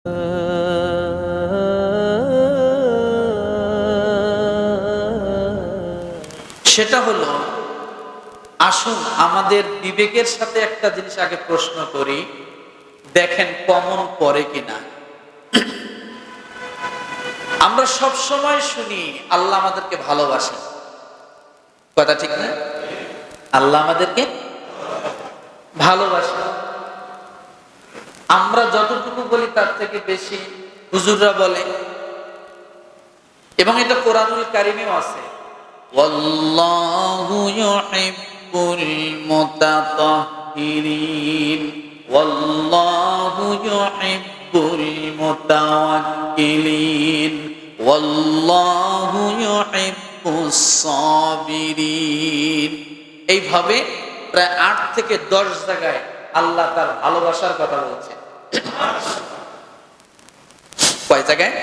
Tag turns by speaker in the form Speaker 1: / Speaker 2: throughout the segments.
Speaker 1: সেটা হলো, আসুন আমাদের বিবেকের সাথে একটা জিনিস আগে প্রশ্ন করি, দেখেন কমন পড়ে কিনা। আমরা সব সময় শুনি, আল্লাহ আমাদেরকে ভালোবাসে কথা ঠিক না? আল্লাহ আমাদেরকে ভালোবাসে আমরা যতটুকু বলি তার থেকে বেশি হুজুররা বলে। এবং এটা কোরআনুল কারিমেও আছে। এইভাবে প্রায় আট থেকে দশ জায়গায় আল্লাহ তার ভালোবাসার কথা বলছে। কয় জায়গায়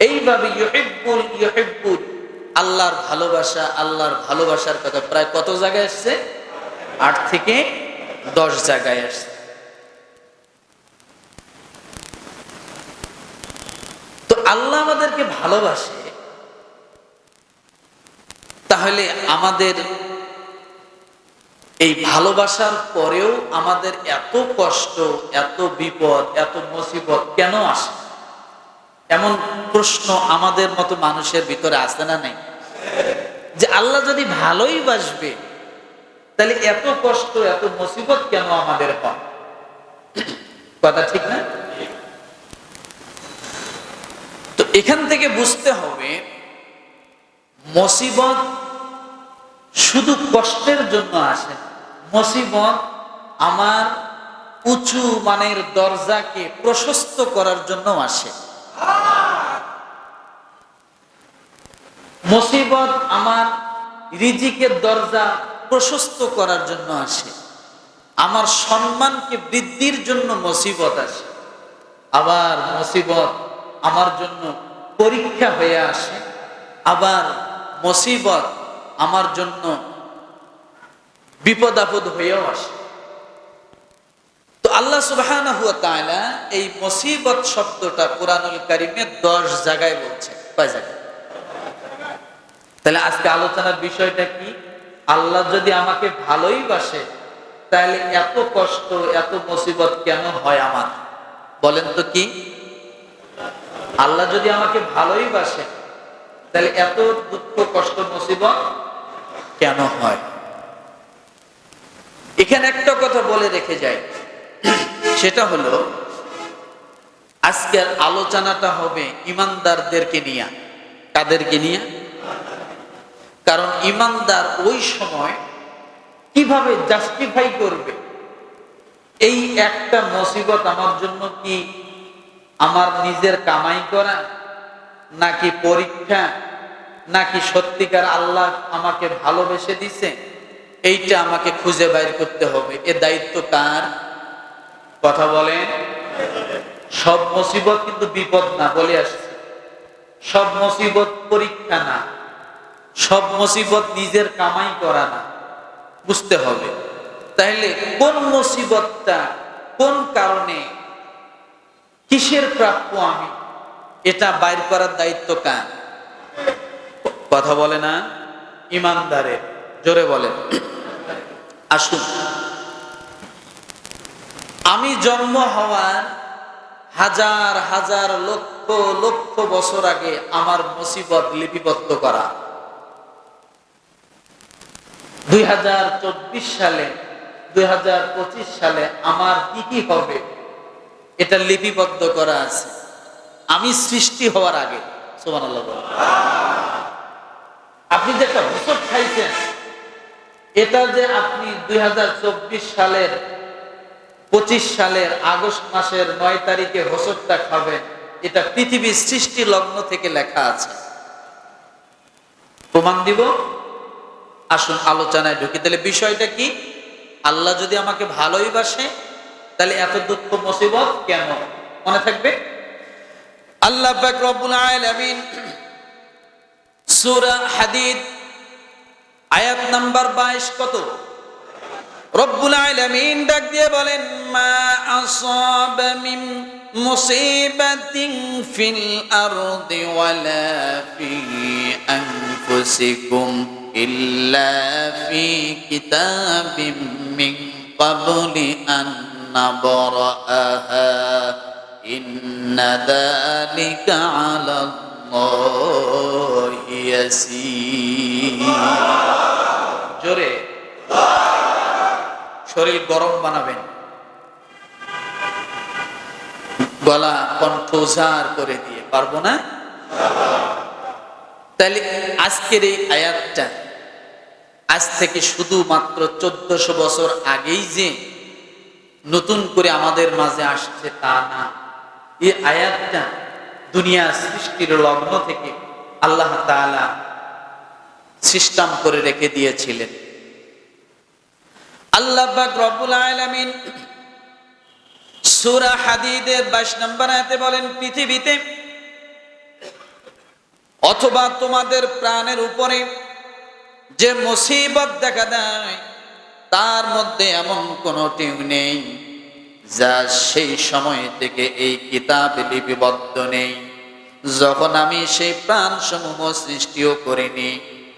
Speaker 1: এইভাবে আল্লাহর ভালোবাসা, আল্লাহর ভালোবাসার কথা প্রায় কত জায়গায় আসছে আট থেকে দশ জায়গায় আসছে আল্লাহ আমাদেরকে ভালোবাসে, তাহলে আমাদের এই ভালোবাসার পরেও আমাদের এত কষ্ট, এত বিপদ, এত মুসিবত কেন আসে? এমন প্রশ্ন আমাদের মতো মানুষের ভিতরে আসে না নেই? যে আল্লাহ যদি ভালোই বাসবে, তাহলে এত কষ্ট, এত মুসিবত কেন আমাদের হয়? কথা ঠিক না তো এখান থেকে বুঝতে হবে, মুসিবত শুধু কষ্টের জন্য আসে। মুসিবত আমার উঁচু মানের দরজাকে প্রশস্ত করার জন্য আসে। মুসিবত আমার রিজিকের দরজা প্রশস্ত করার জন্য আসে। আমার সম্মানকে বৃদ্ধির জন্য মুসিবত আসে। আবার মুসিবত আমার জন্য পরীক্ষা হয়ে আসে, আবার মুসিবত আমার জন্য বিপদ আপদ হয়েও আসে। তো আল্লাহ তাআলা এই মুসিবত শব্দটা কোরআনুল কারিমে 10 জায়গায় বলছে। কয় জায়গায়? তাহলে আজকে আলোচনার বিষয়টা কি? আল্লাহ যদি আমাকে ভালোই বাসে, তাহলে এত কষ্ট, এত মুসিবত কেন হয় আমার? বলেন তো কি? আল্লাহ যদি আমাকে ভালোই বাসে, তাহলে এত দুঃখ, কষ্ট, মুসিবত কেন হয়? এখানে একটা কথা বলে রেখে যায় সেটা হলো, আজকের আলোচনাটা হবে ইমানদারদেরকে নিয়ে। কাদেরকে নিয়ে? কারণ ইমানদার ওই সময় কীভাবে জাস্টিফাই করবে? এই একটা মুসিবত আমার জন্য কি আমার নিজের কামাই করা, নাকি পরীক্ষা, নাকি সত্যিকার আল্লাহ আমাকে ভালোবেসে দিছে, এইটা আমাকে খুঁজে বাইর করতে হবে। এ দায়িত্ব কার? কথা বলেন। সব মুসিবত কিন্তু বিপদ না, বলে আসছে। সব মুসিবত পরীক্ষা না, সব মুসিবত নিজের কামাই করা না, বুঝতে হবে। তাহলে কোন মুসিবতটা কোন কারণে কিসের প্রাপ্য আমি? এটা বাইর করার দায়িত্ব কার? কথা বলে না? ইমানদারের। জোরে বলেন। আসুন। আমি জন্ম হওয়ার হাজার হাজার, লক্ষ লক্ষ বছর আগে আমার মুসিবত লিপিবদ্ধ করা। দুই হাজার চব্বিশ সালে, দুই হাজার পঁচিশ সালে আমার কি কি হবে? এটা লিপিবদ্ধ করা আছে। আমি সৃষ্টি হওয়ার আগে বলেন। আপনি যে একটা হোসট খাইছেন, এটা যে আপনি দুই সালের, পঁচিশ সালের আগস্ট মাসের নয় তারিখে হোসটটা খাবেন, এটা পৃথিবীর সৃষ্টি লগ্ন থেকে লেখা আছে। প্রমাণ দিব? আসুন আলোচনায় ঢুকি। তাহলে বিষয়টা কি? আল্লাহ যদি আমাকে ভালোই বাসে তাহলে এত দুঃখ মুসিবত কেন? মনে থাকবে? আল্লাহ পাক রব্বুল আলামিন সুরা হাদিদ আয়াত নাম্বার বাইশ কত? রব্বুল আলামিন ডাক দিয়ে বলেন, মা আসাবা মিন মুসিবাতিন ফিল আরদি ওয়ালা ফি আনফুসিকুম ইল্লা ফি কিতাবিম মিন ক্বাবলি আন ইন্না যালিকা আলা আল্লাহি ইয়াসীর জোরে। শরীর গরম বানাবেন। গলা কণ্ঠ উজার করে দিয়ে, পারব না? তাহলে আজকের এই আয়াতটা আজ থেকে শুধুমাত্র চোদ্দশো বছর আগেই যে নতুন করে আমাদের মাঝে আসছে তা না। এই আয়াতটা দুনিয়া সৃষ্টির লগ্ন থেকে আল্লাহ তাআলা সিস্টাম করে রেখে দিয়েছিলেন। আল্লাহ পাক রব্বুল আলামিন সূরা হাদিদের 22 নম্বর আয়াতে বলেন, পৃথিবীতে অথবা তোমাদের প্রাণের উপরে যে মুসিবত দেখা দেয় তার মধ্যে এমন কোনো টিউ নেই যা সেই সময় থেকে এই কিতাবে লিপিবদ্ধ নেই। যখন আমি সেই প্রাণ সমূহ সৃষ্টিও করিনি,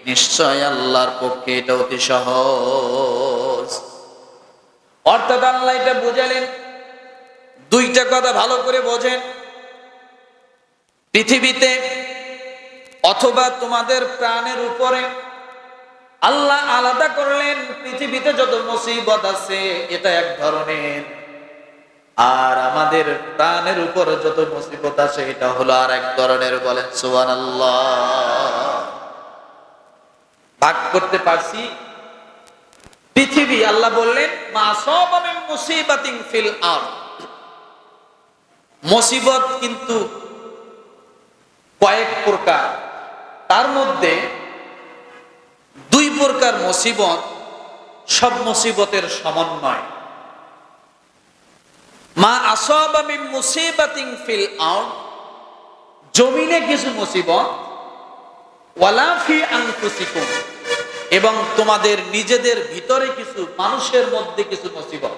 Speaker 1: নিশ্চয় আল্লাহর পক্ষে এটা অতি সহজ। অর্থাৎ আল্লাহ এটা বুঝালেন, দুইটা কথা ভালো করে বোঝেন। পৃথিবীতে অথবা তোমাদের প্রাণের উপরে আল্লাহ আলাদা করলেন, পৃথিবীতে যত মুসিবত আছে, এটা এক ধরনের। আর আমাদের প্রাণের উপর যত মুসিবত আছে, এটা হলো আর এক ধরনের বলেন সুবান ভাগ করতে পারছি। পৃথিবী, আল্লাহ বললেন মুসিবাতিং ফিল আর মুসিবত কিন্তু কয়েক প্রকার। তার মধ্যে প্রকার মুসিবত সব মুসিবতের সমন্বয়। মা আসবা মিন মুসিবাতিন ফিল আউট জমিনে কিছু মুসিবত, ওয়ালা ফি আনফুসিকুম, এবং তোমাদের নিজেদের ভিতরে কিছু মানুষের মধ্যে কিছু মুসিবত।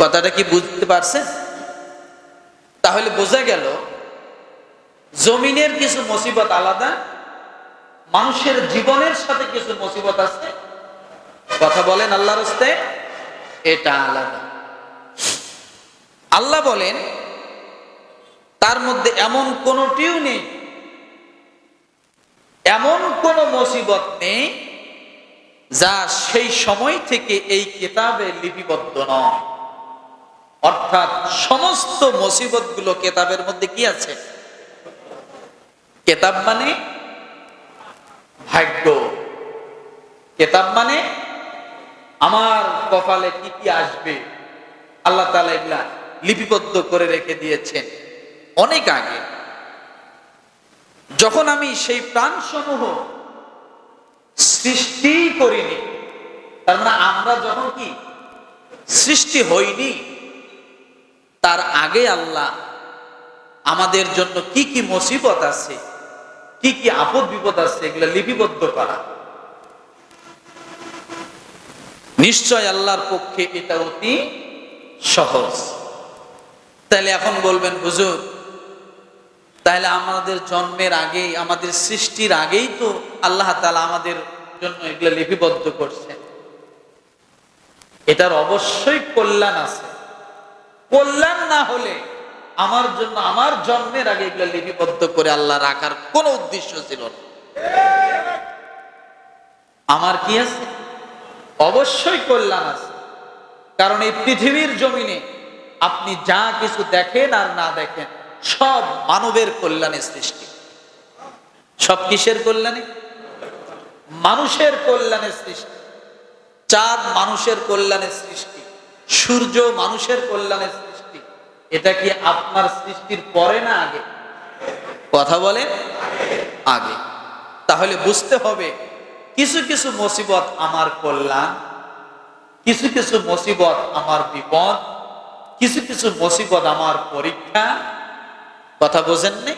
Speaker 1: কথাটা কি বুঝতে পারছেন তাহলে বোঝা গেল, জমিনের কিছু মুসিবত আলাদা মানুষের জীবনের সাথে কিছু মুসিবত আছে? কথা বলেন আল্লাহর হস্তে? এটা আলাদা। আল্লাহ বলেন, তার মধ্যে এমন কোনটিও নেই, এমন কোন মুসিবত নেই, যা সেই সময় থেকে এই কেতাবে লিপিবদ্ধ নয়। অর্থাৎ সমস্ত মুসিবতগুলো কেতাবের মধ্যে কি আছে? কেতাব মানে ভাগ্য। কেতাব মানে আমার কপালে কি কি আসবে, আল্লাহ তালা এগুলা লিপিবদ্ধ করে রেখে দিয়েছেন অনেক আগে। যখন আমি সেই প্রাণ সমূহ সৃষ্টি করিনি, তার মানে আমরা যখন কি সৃষ্টি হইনি, তার আগে আল্লাহ আমাদের জন্য কি কি মুসিবত আছে কি কি আপদ বিপদ আছে এগুলো লিপিবদ্ধ করা। নিশ্চয় আল্লাহর পক্ষে এটা অতি সহজ। তাহলে এখন বলবেন, হুজুর তাহলে আমাদের জন্মের আগেই, আমাদের সৃষ্টির আগেই তো আল্লাহ তালা আমাদের জন্য এগুলো লিপিবদ্ধ করছেন। এটার অবশ্যই কল্যাণ আছে। কল্যাণ না হলে আমার জন্য, আমার জন্মের আগে এগুলো লিপিবদ্ধ করে আল্লাহ রাখার কোন উদ্দেশ্য ছিল না। আমার কি আছে? অবশ্যই কল্যাণ আছে। কারণ এই পৃথিবীর জমিনে আপনি যা কিছু দেখেন আর না দেখেন, সব মানবের কল্যাণে সৃষ্টি। সব কিসের কল্যাণে? মানুষের কল্যাণে সৃষ্টি। চাঁদ মানুষের কল্যাণে সৃষ্টি। সূর্য মানুষের কল্যাণে সৃষ্টি। এটা কি আপনার সৃষ্টির পরে না আগে? কথা বলেন, আগে। তাহলে বুঝতে হবে, কিছু কিছু মুসিবত আমার কল্যাণ, কিছু কিছু মুসিবত আমার বিপদ, কিছু কিছু মুসিবত আমার পরীক্ষা। কথা বোঝেন বোঝেননি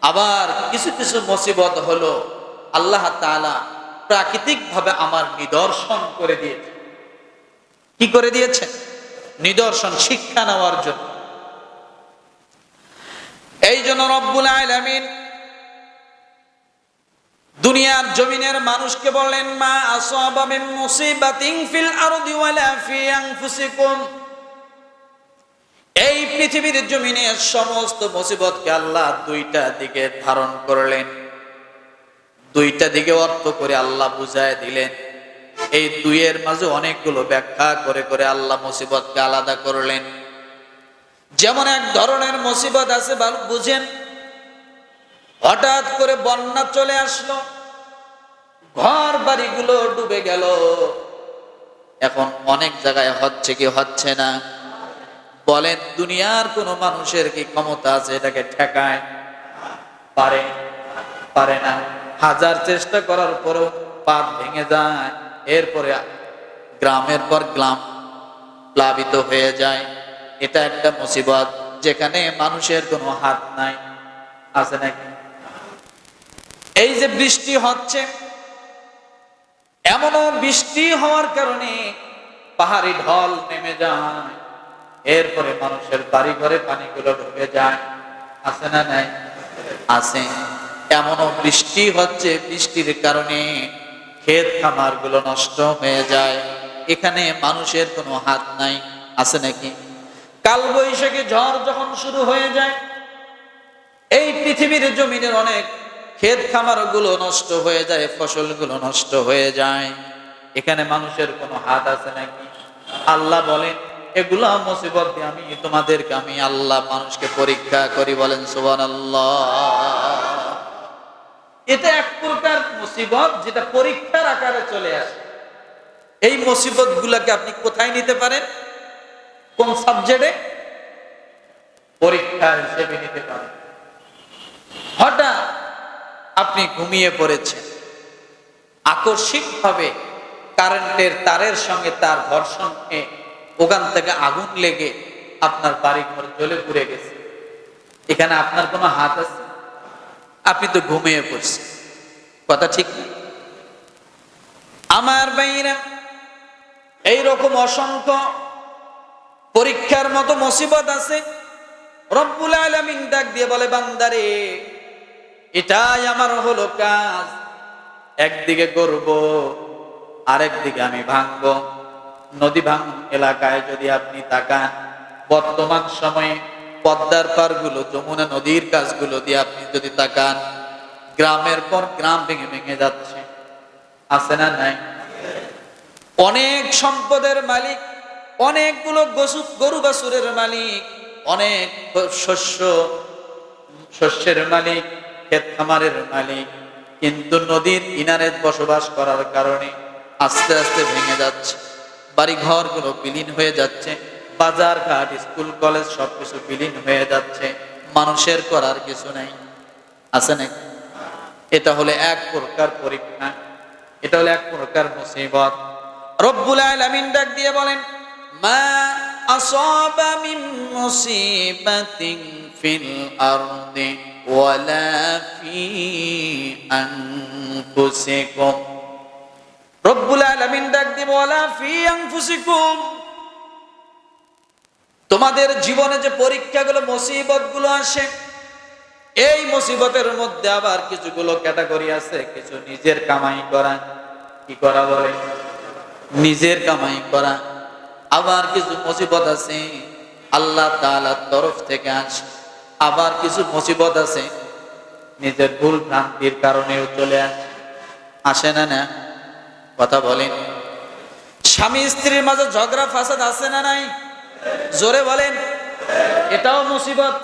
Speaker 1: আবার কিছু কিছু মুসিবত হলো আল্লাহ তাআলা প্রাকৃতিকভাবে আমার নিদর্শন করে দিয়েছে কি করে দিয়েছে নিদর্শন, শিক্ষা নেওয়ার জন্য। জন্য রব্বুল আলামিন দুনিয়ার জমিনের মানুষকে বললেন, মা আসাবা এই পৃথিবীর জমিনের সমস্ত মুসিবতকে আল্লাহ দুইটা দিকে ধারণ করলেন। দুইটা দিকে অর্থ করে আল্লাহ বুঝায় দিলেন। এই দুইয়ের মাঝে অনেকগুলো ব্যাখ্যা করে করে আল্লাহ মুসিবতকে আলাদা করলেন। যেমন এক ধরনের মুসিবত আছে বুঝেন? হঠাৎ করে বন্যা চলে আসলো। ঘর বাড়িগুলো ডুবে গেল। এখন অনেক জায়গায় হচ্ছে কি হচ্ছে না? বলেন, দুনিয়ার কোন মানুষের কি ক্ষমতা আছে এটাকে ঠেকায়? পারে পারে না। হাজার চেষ্টা করার পরেও পাত ভেঙে যায়। এরপরে গ্রামের পর গ্রাম প্লাবিত হয়ে যায়। এটা একটা মুসিবত যেখানে মানুষের কোনো হাত নাই। আছে নাকি? এই যে বৃষ্টি হচ্ছে, এমনও বৃষ্টি হওয়ার কারণে পাহাড়ি ঢল নেমে যায়। এরপরে মানুষের বাড়ি ঘরে পানিগুলো ঢুকে যায়। আছে না নাই? আছে। এমনও বৃষ্টি হচ্ছে, বৃষ্টির কারণে ক্ষেত খামারগুলো নষ্ট হয়ে যায়। এখানে মানুষের কোনো হাত নাই। আছে নাকি? কাল বৈশাখী ঝড় যখন শুরু হয়ে যায়, এই পৃথিবীর জমিনের অনেক ক্ষেত খামারগুলো নষ্ট হয়ে যায়, ফসলগুলো নষ্ট হয়ে যায়। এখানে মানুষের কোনো হাত আছে নাকি? আল্লাহ বলেন, এগুলো মুসিবত দিয়ে আমি তোমাদেরকে, আমি আল্লাহ মানুষকে পরীক্ষা করি। বলেন সুবান এটা এক প্রকার মুসিবত যেটা পরীক্ষার আকারে চলে আসে। এই মুসিবত গুলাকে আপনি কোথায় নিতে পারেন? কোন সাবজেক্টে পরীক্ষা হিসেবে নিতে পারেন হঠাৎ আপনি ঘুমিয়ে পড়েছেন। আকস্মিকভাবে কারেন্টের তারের সঙ্গে তার ঘর্ষণে ওখান থেকে আগুন লেগে আপনার বাড়ি ঘর জ্বলে পুড়ে গেছে। এখানে আপনার কোনো হাত আছে? আপনি তো ঘুমিয়ে পড়ছেন। কথা ঠিক না? আমার বাইরা এইরকম অসংখ্য পরীক্ষার মতো মুসিবত আছে। রব্বুল আলামিন ডাক দিয়ে বলে, বান্দারে, এটাই আমার হলো কাজ। একদিকে করব, আরেকদিকে আমি ভাঙব। নদী ভাঙ এলাকায় যদি আপনি তাকান, বর্তমান সময়ে পদ্মার পারগুলো যমুনা নদীর কাজগুলো দিয়ে আপনি যদি তাকান, গ্রামের পর গ্রাম ভেঙে ভেঙে যাচ্ছে। আছে না নাই? অনেক সম্পদের মালিক অনেকগুলো গসু গরু বাছুরের মালিক, অনেক শস্য, শস্যের মালিক, ক্ষেত খামারের মালিক। কিন্তু নদীর কিনারে বসবাস করার কারণে আস্তে আস্তে ভেঙে যাচ্ছে। বাড়ি ঘরগুলো বিলীন হয়ে যাচ্ছে। বাজার ঘাট, স্কুল, কলেজ সবকিছু বিলীন হয়ে যাচ্ছে। মানুষের করার কিছু নেই। আছে নাকি? এটা হলো এক প্রকার পরীক্ষা এটা হলো এক প্রকার মুসিবত। রব্বুল আলামিন ডাক দিয়ে বলেন মা আসাবা মিন মুসিবাতিন ফিল আরদি ওয়ালা ফি আনফুসিকুম। রব্বুল আলামিন ডাক দিয়ে ওয়ালা ফি আনফুসিকুম। তোমাদের জীবনে যে পরীক্ষাগুলো মুসিবতগুলো আসে, এই মুসিবতের মধ্যে আবার কিছুগুলো ক্যাটাগরি আছে, কিছু নিজের কামাই করা। কি করা বলে? নিজের কামাই করা। আবার কিছু মুসিবত আছে? আল্লাহ তাআলার তরফ থেকে আসে আবার কিছু মুসিবত আছে? নিজের ভুল ভ্রান্তির কারণেও চলে আসে আসে না না? কথা বলেন। স্বামী স্ত্রীর মাঝে ঝগড়া, ফাসাদ আছে না নাই? জোরে বলেন। এটাও মুসিবত।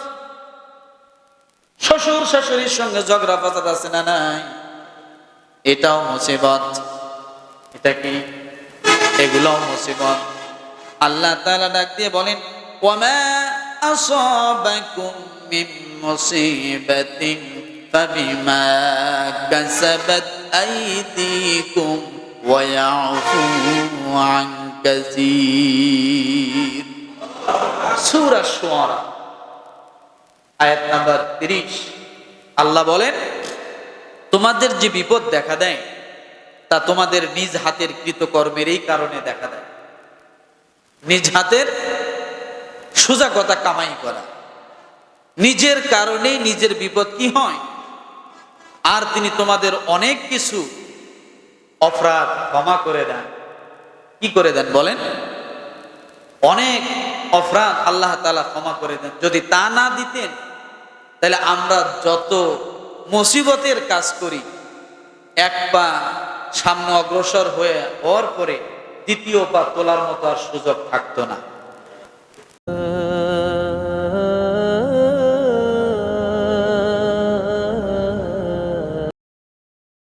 Speaker 1: শ্বশুর, শাশুড়ির সঙ্গে ঝগড়া, ফাসাদ আছে না নাই? এটাও মুসিবত। এটা কি? এগুলোও মুসিবত। আল্লাহ তাআলা ডাক দিয়ে বলেন আয়াত নাম্বার 30 আল্লাহ বলেন, তোমাদের যে বিপদ দেখা দেয়, তা তোমাদের নিজ হাতের কৃতকর্মেরই কারণে দেখা দেয়। নিজ হাতের সোজা কথা কামাই করা। নিজের কারণেই নিজের বিপদ কি হয়? আর তিনি তোমাদের অনেক কিছু অপরাধ ক্ষমা করে দেন। কি করে দেন বলেন? অনেক অপরাধ আল্লাহ তালা ক্ষমা করে দেন। যদি তা না দিতেন, তাহলে আমরা যত মুসিবতের কাজ করি, এক পা সামনে অগ্রসর হয়ে হওয়ার পরে দ্বিতীয় বা তোলার মতো আর সুযোগ থাকতো না।